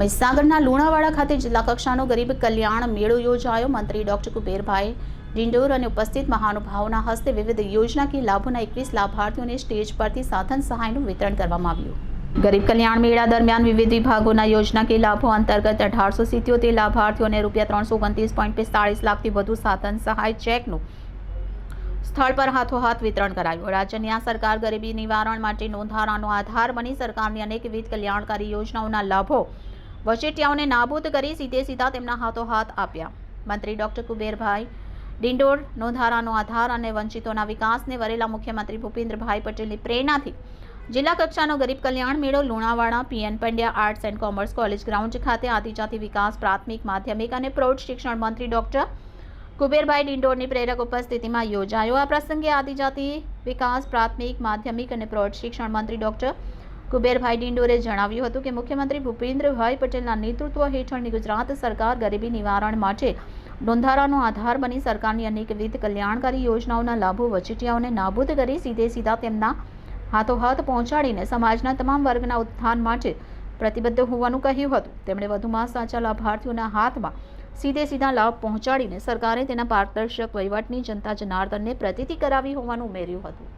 મહીસાગરના લુણાવાડા ખાતે જિલ્લા કક્ષાનો ગરીબ કલ્યાણ મેળો યોજાયો. મંત્રી ડોક્ટર કુબેરભાઈ ડિંડોર અને ઉપસ્થિત મહાનુભાવોના હસ્તે વિવિધ યોજનાકીય લાભોના એકવીસ લાભાર્થીઓને સ્ટેજ પરથી સાધન સહાયનું વિતરણ કરવામાં આવ્યું. ગરીબ કલ્યાણ મેળા દરમિયાન વિવિધ વિભાગોના યોજનાકીય લાભો અંતર્ગત અઢારસો સિત્યોતેર લાભાર્થીઓને રૂપિયા ત્રણસો ઓગણત્રીસ પોઈન્ટ પિસ્તાળીસ લાખથી વધુ સાધન સહાય ચેકનું સ્થળ પર હાથોહાથ વિતરણ કરાયું. રાજ્યની આ સરકાર ગરીબી નિવારણ માટે નોંધારાનો આધાર બની સરકારની અનેકવિધ કલ્યાણકારી યોજનાઓના લાભો વચેટિયાઓને નાબૂદ કરી સીધે સીધા તેમના હાથોહાથ આપ્યા. મંત્રી ડોક્ટર કુબેરભાઈ ડિંડોર નોંધારાનો આધાર અને વંચિતોના વિકાસને વરેલા મુખ્યમંત્રી ભૂપેન્દ્રભાઈ પટેલની પ્રેરણાથી જિલ્લા કક્ષાનો ગરીબ કલ્યાણ મેળો, Lunawada, PN Pandya arts and commerce college ground ખાતે આદિજાતિ વિકાસ, પ્રાથમિક, માધ્યમિક અને પ્રૌઢ શિક્ષણ મંત્રી ડોક્ટર કુબેરભાઈ ડિંડોરની પ્રેરક ઉપસ્થિતિમાં યોજાયો. આ પ્રસંગે આદિજાતિ વિકાસ, પ્રાથમિક, માધ્યમિક અને પ્રૌઢ શિક્ષણ મંત્રી ડોક્ટર કુબેરભાઈ ડિંડોરે જણાવ્યું હતું કે મુખ્યમંત્રી ભૂપેન્દ્રભાઈ પટેલના નેતૃત્વ હેઠળની ગુજરાત સરકાર ગરીબી નિવારણ માટે નોંધારાનો આધાર બની સરકારની અનેકવિધ કલ્યાણકારી યોજનાઓના લાભો, વચેટિયાઓને નાબૂદ કરી સીધે સીધા તેમના હાથોહાથ પહોંચાડીને સમાજના તમામ વર્ગના ઉત્થાન માટે પ્રતિબદ્ધ હોવાનું કહ્યું હતું. તેમણે વધુમાં સાચા લાભાર્થીઓના હાથમાં સીધે સીધા લાભ પહોંચાડીને સરકારે તેના પારદર્શક વહીવટની જનતા જનાર્દનને પ્રતીતિ કરાવી હોવાનું ઉમેર્યું હતું.